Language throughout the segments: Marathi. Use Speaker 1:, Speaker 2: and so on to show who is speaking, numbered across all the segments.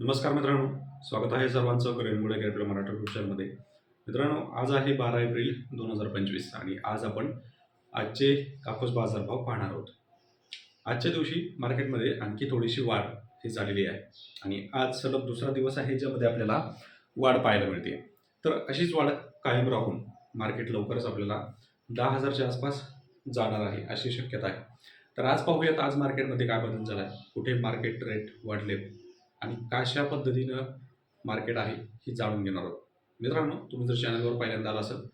Speaker 1: नमस्कार मित्रांनो स्वागत आहे सर्वांचं करेनमुळे कॅपिटल मराठा युट्यूब चॅनलमध्ये. मित्रांनो आज आहे बारा एप्रिल दोन हजार पंचवीस आणि आज आपण आजचे कापूस बाजारभाव पाहणार आहोत. आजच्या दिवशी मार्केटमध्ये आणखी थोडीशी वाढ ही झालेली आहे आणि आज सलग दुसरा दिवस आहे ज्यामध्ये आपल्याला वाढ पाहायला मिळते. तर अशीच वाढ कायम राहून मार्केट लवकरच आपल्याला दहा हजारच्या आसपास जाणार आहे अशी शक्यता आहे. तर आज पाहूयात आज मार्केटमध्ये काय बदल झाला आहे कुठे मार्केट रेट वाढले आणि कशा पद्धतीनं मार्केट आहे हे जाणून घेणार आहोत. मित्रांनो तुम्ही जर चॅनलवर पहिल्यांदा आला असाल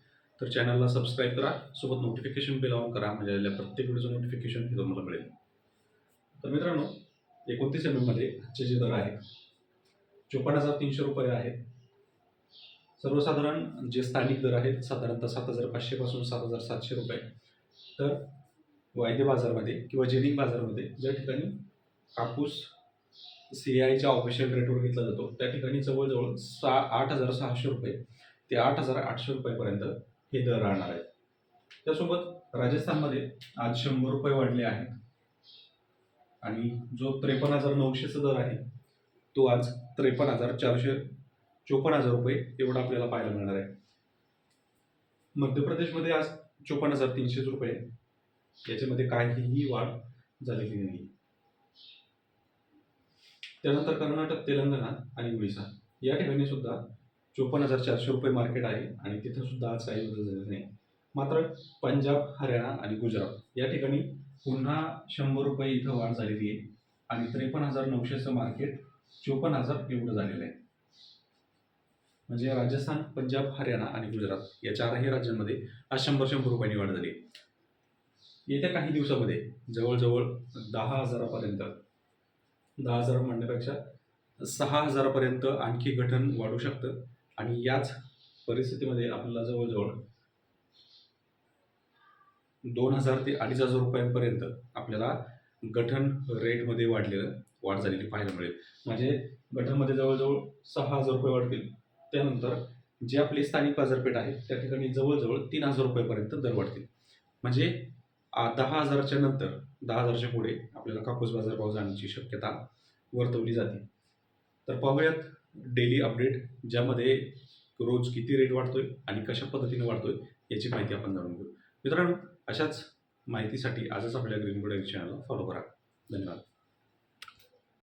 Speaker 1: तर चॅनलला सबस्क्राईब करा सोबत नोटिफिकेशन बिल ऑन करा म्हणजे आलेल्या प्रत्येक व्हिडिओचं नोटिफिकेशन हे तुम्हाला मिळेल. तर मित्रांनो एकोणतीस एम एममध्ये आजचे जे दर आहेत चोपन्न हजार तीनशे रुपये आहेत. सर्वसाधारण जे स्थानिक दर आहेत साधारणतः सात हजार पाचशेपासून सात हजार सातशे रुपये. तर वायदे बाजारमध्ये किंवा जेनिक बाजारमध्ये ज्या ठिकाणी कापूस सी आयच्या ऑफिशियल रेटवर घेतला जातो. त्या ठिकाणी जवळजवळ सा आठ हजार सहाशे रुपये ते आठ हजार आठशे रुपयेपर्यंत हे दर राहणार आहेत. त्यासोबत राजस्थानमध्ये आज शंभर रुपये वाढले आहेत. आणि जो त्रेपन्न हजार नऊशेचा दर आहे तो आज त्रेपन्न हजार चारशे चोपन्न हजार रुपये एवढा आपल्याला पाहायला मिळणार आहे. मध्य प्रदेशमध्ये आज चोपन्न हजार तीनशे रुपये. याच्यामध्ये काहीही वाढ झालेली नाही. त्यानंतर कर्नाटक तेलंगणा आणि उडीसा या ठिकाणी सुद्धा चोपन्न हजार चारशे रुपये मार्केट आहे आणि तिथं सुद्धा आज काही बदल झालेला नाही. मात्र पंजाब हरियाणा आणि गुजरात या ठिकाणी पुन्हा शंभर रुपये इथं वाढ झालेली आहे आणि त्रेपन्न हजार नऊशेचं मार्केट चोपन्न हजार एवढं झालेलं आहे. म्हणजे राजस्थान पंजाब हरियाणा आणि गुजरात या चारही राज्यांमध्ये आज शंभर शंभर रुपयांनी वाढ झाली येत्या काही दिवसामध्ये जवळजवळ दहा हजारापर्यंत दहा हजार म्हणण्यापेक्षा सहा हजारापर्यंत आणखी गठन वाढू शकतं. आणि याच परिस्थितीमध्ये आपल्याला जवळजवळ दोन हजार ते अडीच हजार रुपयांपर्यंत आपल्याला गठन रेटमध्ये वाढलेलं वाढ झालेली पाहायला मिळेल. म्हणजे गठनमध्ये जवळजवळ सहा हजार रुपये वाढतील. त्यानंतर जे आपली स्थानिक बाजारपेठ आहे त्या ठिकाणी जवळजवळ तीन हजार रुपयेपर्यंत दर वाढतील. म्हणजे दहा हजारच्या नंतर दहा हजारच्या पुढे आपल्याला कापूस बाजारभाव जाण्याची शक्यता वर्तवली जाते. तर पाहूयात डेली अपडेट ज्यामध्ये रोज किती रेट वाढतोय आणि कशा पद्धतीने वाढतोय याची माहिती आपण जाणून घेऊ. मित्रांनो अशाच माहितीसाठी आजच आपल्या ग्रीन चॅनलला फॉलो करा. धन्यवाद.